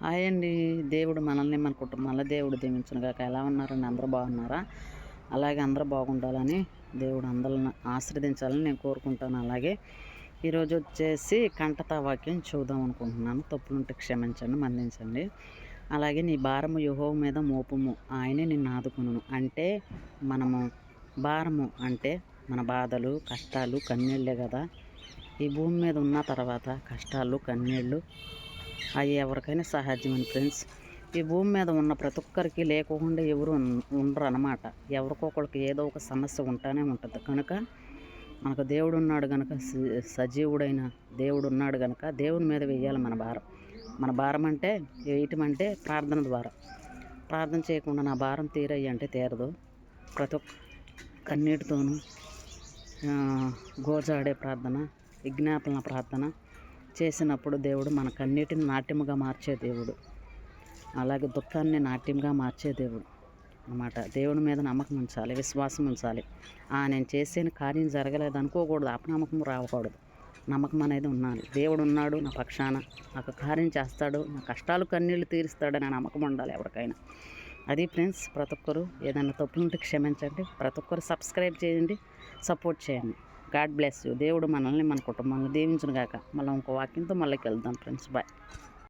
Hi అండి. దేవుడు మనల్ని మన కుటుంబాల దేవుడు దీవించునుగాక. ఎలా ఉన్నారండి? అందరూ బాగున్నారా? అలాగే అందరూ బాగుండాలని దేవుడు అందరిని ఆశ్రదించాలని నేను కోరుకుంటాను. అలాగే ఈరోజు వచ్చేసి కంటతా వాక్యం చూద్దాం అనుకుంటున్నాను. తప్పులుంటే క్షమించండి మన్నించండి. అలాగే నీ భారము యుహో మీద మోపము. ఆయనే నిన్ను ఆదుకును అంటే మనము భారము అంటే మన బాధలు కష్టాలు కన్నీళ్ళే కదా. ఈ భూమి మీద ఉన్న తర్వాత కష్టాలు కన్నీళ్ళు అవి ఎవరికైనా సహజమని ఫ్రెండ్స్. ఈ భూమి మీద ఉన్న ప్రతి ఒక్కరికి లేకుండా ఎవరు ఉండరు అనమాట ఎవరికొకరికి ఏదో ఒక సమస్య ఉంటానే ఉంటుంది. కనుక మనకు దేవుడు ఉన్నాడు కనుక స- సజీవుడైన దేవుడు ఉన్నాడు కనుక దేవుని మీద వేయాలి మన భారం. మన భారం అంటే వేయటం అంటే ప్రార్థన ద్వారా. ప్రార్థన చేయకుండా నా భారం తీరయ్యి అంటే తీరదు. ప్రతి ఒక్క కన్నీటితోనూ గోజాడే ప్రార్థన విజ్ఞాపన ప్రార్థన చేసినప్పుడు దేవుడు మనకన్నిటిని నాట్యముగా మార్చే దేవుడు. అలాగే దుఃఖాన్ని నాట్యంగా మార్చే దేవుడు అన్నమాట. దేవుని మీద నమ్మకం ఉంచాలి విశ్వాసం ఉంచాలి. ఆ నేను చేసిన కార్యం జరగలేదు అనుకోకూడదు అపనమ్మకం రాకూడదు. నమ్మకం అనేది ఉండాలి. దేవుడు ఉన్నాడు నా పక్షాన నాకు కార్యం చేస్తాడు నా కష్టాలు కన్నీళ్ళు తీరుస్తాడనే నమ్మకం ఉండాలి ఎవరికైనా. అది ఫ్రెండ్స్ ప్రతి ఒక్కరు ఏదైనా తప్పులుంటే క్షమించండి ప్రతి ఒక్కరు సబ్స్క్రైబ్ చేయండి సపోర్ట్ చేయండి. God bless you. దేవుడు మనల్ని మన కుటుంబాన్ని దీవించును గాక మళ్ళీ ఇంకో వాక్యంతో మళ్ళీకి వెళ్దాం ఫ్రెండ్స్. బాయ్.